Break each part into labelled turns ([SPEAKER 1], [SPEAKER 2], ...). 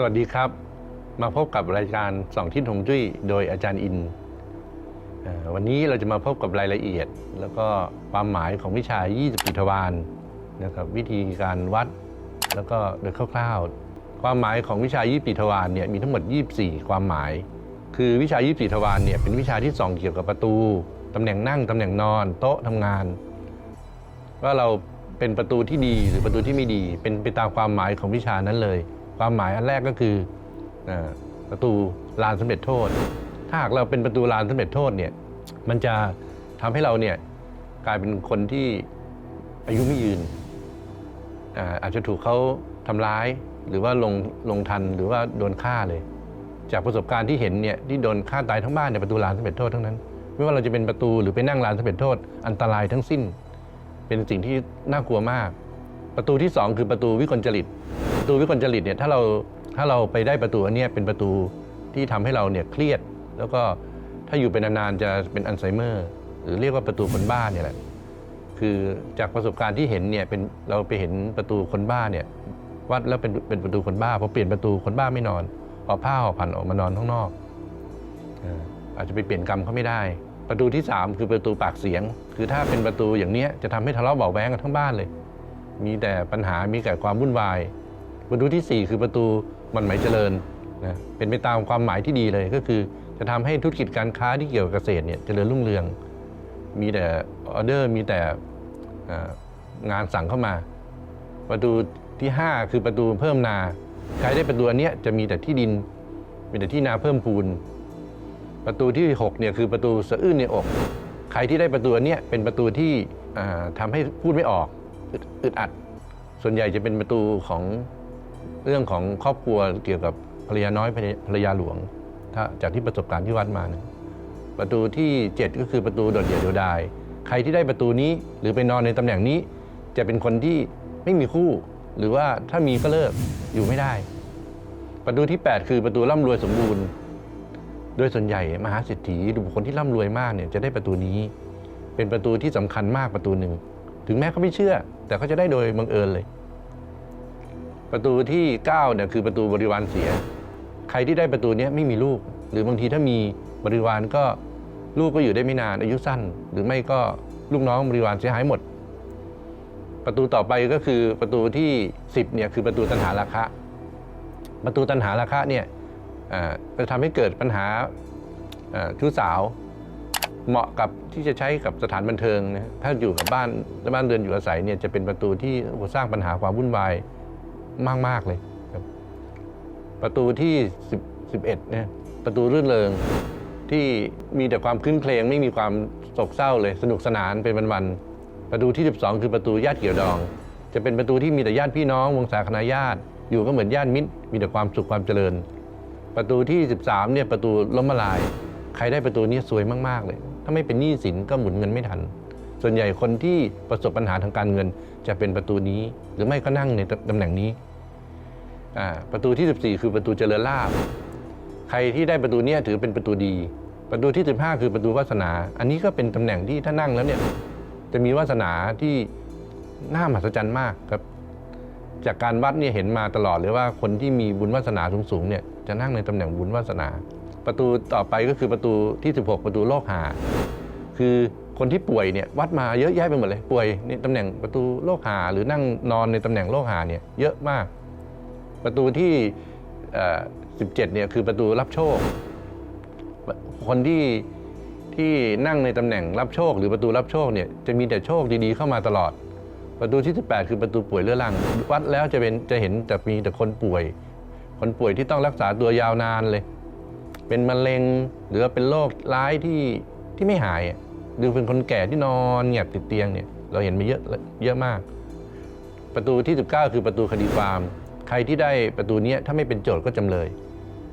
[SPEAKER 1] สวัสดีครับ มาพบกับรายการสองทิศหงจุ้ยโดยอาจารย์อิน วันนี้เราจะมาพบกับรายละเอียด แล้วก็ความหมายของวิชา20ปีทวารนะครับวิธีการวัด แล้วก็โดยคร่าวๆ ความหมายของวิชา20ปีทวารเนี่ยมีทั้งหมด 24 ความหมาย คือวิชา 24 ทวารเนี่ยเป็นวิชาที่ส่องเกี่ยวกับประตูตำแหน่งนั่งตำแหน่งนอนโต๊ะทำงาน ว่าเราเป็นประตูที่ดีหรือประตูที่ไม่ดี เป็นไปตามความหมายของวิชานั้นเลย ความหมายอันแรกก็คือประตูลานสำเร็จโทษ ถ้าหากเราเป็นประตูลานสำเร็จโทษเนี่ยมันจะทำให้เราเนี่ยกลายเป็นคนที่อายุไม่ยืนอาจจะถูกเขาทำร้ายหรือว่าลงลงทันหรือว่าโดนฆ่าเลย จากประสบการณ์ที่เห็นเนี่ยที่โดนฆ่าตายทั้งบ้านในยประตูลานสำเร็จโทษทั้งนั้น ไม่ว่าเราจะเป็นประตูหรือไปนั่งลานสำเร็จโทษ อันตรายทั้งสิ้น เป็นสิ่งที่น่ากลัวมาก ประตูที่สองคือประตูวิกลจริต ประตูวิกลจริตเนี่ยถ้าเราถ้าเราไปได้ประตูอันนี้เป็นประตูที่ทำให้เราเนี่ยเครียด แล้วก็ถ้าอยู่เป็นนานๆจะเป็นอัลไซเมอร์ หรือเรียกว่าประตูคนบ้าเนี่ยแหละคือจากประสบการณ์ที่เห็นเนี่ยเป็นเราไปเห็นประตูคนบ้าเนี่ยวัดแล้วเป็นเป็นประตูคนบ้าพอเปลี่ยนประตูคนบ้าไม่นอนเอาผ้าห่อผ่านออกมานอนข้างนอกอาจจะไปเปลี่ยนกรรมเขาไม่ได้ ประตูที่ 3 คือประตูปากเสียง คือถ้าเป็นประตูอย่างเนี้ยจะทำให้ทะเลาะเบาะแว้งกันทั้งบ้านเลย มีแต่ปัญหามีแต่ความวุ่นวาย ประตูทีสี่ 4 คือประตูมันหมายเจริญนะเป็นไปตามความหมายที่ดีเลยก็คือ จะทำให้ธุรกิจการค้าที่เกี่ยวกับเกษตรเนี่ยเจริญรุ่งเรือง มีแต่ออเดอร์มีแต่งานสั่งเข้ามา ประตูที่ 5 คือประตูเพิ่มนาใครได้ประตูอันเนี้ยจะมีแต่ที่ดิน มีแต่ที่นาเพิ่มพูน ประตูที่6เนี่ยคือประตูสะอื้นในอก ใครที่ได้ประตูอันเนี้ยเป็นประตูที่อ่าทำให้พูดไม่ออกอึดอัด ส่วนใหญ่จะเป็นประตูของ เรื่องของครอบครัวเกี่ยวกับภรรยาน้อยภรรยาหลวง ถ้าจากที่ประสบการณ์ที่วัดมานะประตูที่ 7 ก็คือประตูโดดเดี่ยวเดียวดายใครที่ได้ประตูนี้หรือไปนอนในตำแหน่งนี้ จะเป็นคนที่ไม่มีคู่ หรือว่าถ้ามีก็เลิกอยู่ไม่ได้ ประตูที่ 8 คือประตูร่ำรวยสมบูรณ์ โดยส่วนใหญ่มหาเศรษฐีหรือบุคคลที่ร่ำรวยมากเนี่ยจะได้ประตูนี้ เป็นประตูที่สำคัญมากประตูหนึ่งถึงแม้เขาไม่เชื่อ แต่เขาจะได้โดยบังเอิญเลย ประตูที่9เนี่ยคือประตูบริวารเสีย ใครที่ได้ประตูนี้ไม่มีลูก หรือบางทีถ้ามีบริวารก็ลูกก็อยู่ได้ไม่นานอายุสั้น หรือไม่ก็ลูกน้องบริวารเสียหายหมด ประตูต่อไปก็คือประตูที่ 10เนี่ยคือประตูตัณหาราคะ ประตูตัณหาราคะเนี่ยจะทำให้เกิดปัญหาอ่าชู้สาวเหมาะกับที่จะใช้กับสถานบันเทิงนะถ้าอยู่กับบ้านและบ้านเรือนอยู่อาศัยเนี่ยจะเป็นประตูที่สร้างปัญหาความวุ่นวาย มากๆเลยครับ ประตูที่10 11เนี่ยประตูรื่นเริงที่มีแต่ความคลื้นเครงไม่มีความโศกเศร้าเลย สนุกสนานเป็นวันๆประตูที่ 12 คือประตูญาติเกี่ยวดอง จะเป็นประตูที่มีแต่ญาติพี่น้องวงศาคณาญาติ อยู่ก็เหมือนญาติมิตร มีแต่ความสุขความเจริญ ประตูที่ 13เนี่ยประตูล้มละลาย ใครได้ประตูนี้สวยมากๆเลย ถ้าไม่เป็นหนี้สินก็หมุนเงินไม่ทัน ส่วนใหญ่คนที่ประสบปัญหาทางการเงิน จะเป็นประตูนี้ หรือไม่ก็นั่งในตำแหน่งนี้ ประตูที่ 14 คือประตูเจริญลาภใครที่ได้ประตูนี้ถือเป็นประตูดี ประตูที่ 15 คือประตูวาสนา อันนี้ก็เป็นตำแหน่งที่ถ้านั่งแล้วเนี่ยจะมีวาสนาที่น่ามหัศจรรย์มากครับ จากการวัดเนี่ยเห็นมาตลอดเลยว่าคนที่มีบุญวาสนาสูงๆเนี่ยจะนั่งในตำแหน่งบุญวาสนา ประตูต่อไปก็คือประตูที่ 16 ประตูโลกหา คือ คนที่ป่วยเนี่ยวัดมาเยอะแยะไปหมดเลย ป่วยในตำแหน่งประตูโลกหาหรือนั่งนอนในตำแหน่งโลกหาเนี่ยเยอะมาก ประตูที่ 17เนี่ยคือประตูรับโชค คนที่ที่นั่งในตำแหน่งรับโชค หรือประตูรับโชคเนี่ยจะมีแต่โชคดีๆเข้ามาตลอด ประตูที่ 18 คือประตูป่วยเรื้อรัง วัดแล้วจะเป็นจะเห็นแต่มีแต่คนป่วย คนป่วยที่ต้องรักษาตัวยาวนานเลย เป็นมะเร็งหรือเป็นโรคร้ายที่ที่ไม่หายอะ หรือเป็นคนแก่ที่นอนเงียบติดเตียงเนี่ยเราเห็นมาเยอะเยอะมาก ประตูที่ 19 คือประตูคดีความใครที่ได้ประตูนี้ถ้าไม่เป็นโจทย์ก็จำเลย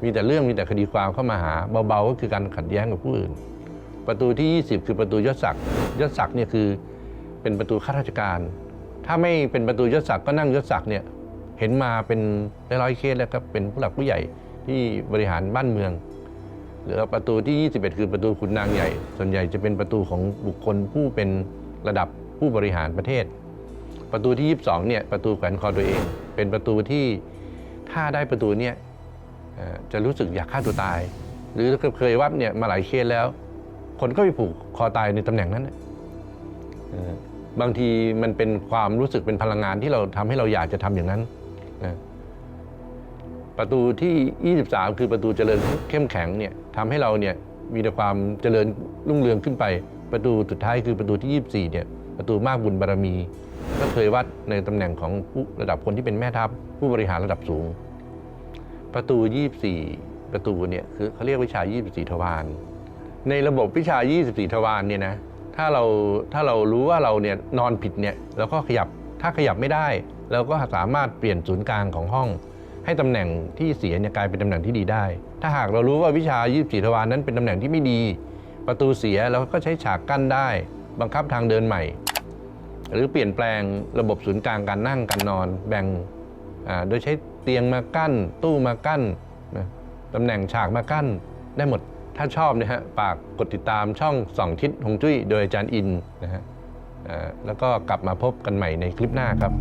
[SPEAKER 1] มีแต่เรื่องมีแต่คดีความเข้ามาหาเบาๆก็คือการขัดแย้งกับผู้อื่น ประตูที่ 20 คือประตูยศศักดิ์ยศศักดิ์เนี่ยคือเป็นประตูข้าราชการ ถ้าไม่เป็นประตูยศศักดิ์ก็นั่งยศศักดิ์เนี่ยเห็นมาเป็นร้อยๆเคสแล้วครับเป็นผู้หลักผู้ใหญ่ที่บริหารบ้านเมือง หรือประตูที่ 21 คือประตูขุนนางใหญ่ ส่วนใหญ่จะเป็นประตูของบุคคลผู้เป็นระดับผู้บริหารประเทศ ประตูที่ 22 เนี่ยประตูแขวนคอตัวเอง เป็นประตูที่ถ้าได้ประตูเนี่ยจะรู้สึกอยากฆ่าตัวตาย หรือเคยวัดเนี่ยมาหลายเคสแล้ว คนก็ไปผูกคอตายในตำแหน่งนั้นเออบางทีมันเป็นความรู้สึกเป็นพลังงานที่เราทำให้เราอยากจะทำอย่างนั้นนะ ประตูที่ 23 คือประตูเจริญเข้มแข็งเนี่ยทำให้เราเนี่ยมีแต่ความเจริญรุ่งเรืองขึ้นไป ประตูสุดท้ายคือประตูที่ 24 เนี่ยประตูมากบุญบารมี ก็เคยวัดในตำแหน่งของผู้ระดับคนที่เป็นแม่ทัพผู้บริหารระดับสูง ประตู 24 ประตูเนี่ยคือเขาเรียกวิชา 24 ทวารในระบบวิชา 24 ทวารเนี่ยนะถ้าเราถ้าเรารู้ว่าเราเนี่ยนอนผิดเนี่ยเราก็ขยับถ้าขยับไม่ได้ เราก็สามารถเปลี่ยนศูนย์กลางของห้อง ให้ตำแหน่งที่เสียเนี่ยกลายเป็นตำแหน่งที่ดีได้ ถ้าหากเรารู้ว่าวิชา 24 ทวารนั้นเป็นตำแหน่งที่ไม่ดี ประตูเสียเราก็ใช้ฉากกั้นได้ บังคับทางเดินใหม่ หรือเปลี่ยนแปลงระบบศูนย์กลางการนั่งการนอน แบ่งอ่าโดยใช้เตียงมากั้น ตู้มากั้นนะตำแหน่งฉากมากั้นได้หมดถ้าชอบนะฮะฝากกดติดตามช่องส่องทิศฮงจุ้ยโดยอาจารย์อินนะฮะอ่าแล้วก็กลับมาพบกันใหม่ในคลิปหน้าครับ